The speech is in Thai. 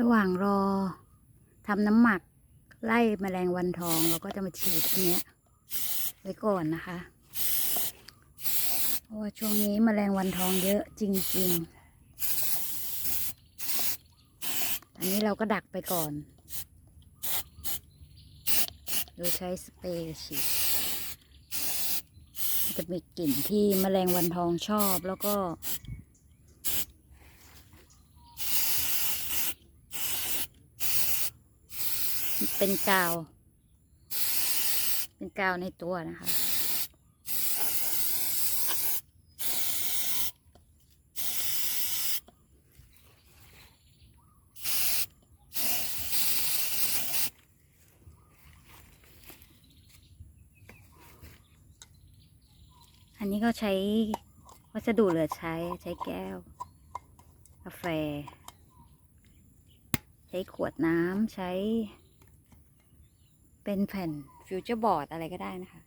ระหว่างรอทำน้ำหมักไล่แมลงวันทองเราก็จะมาฉีดอันเนี้ยไว้ก่อนนะคะเพราะว่าช่วงนี้แมลงวันทองเยอะจริง ๆ อันนี้เราก็ดักไปก่อน โดยใช้สเปรย์ฉีดจะมีกลิ่นที่แมลงวันทองชอบแล้วก็ เป็นกาว เป็นกาวในตัวนะคะอันนี้ก็ใช้วัสดุเหลือใช้ใช้แก้ว กาแฟ ใช้ขวดน้ำใช้ เป็นแผ่นฟิวเจอร์บอร์ดอะไรก็ได้นะคะ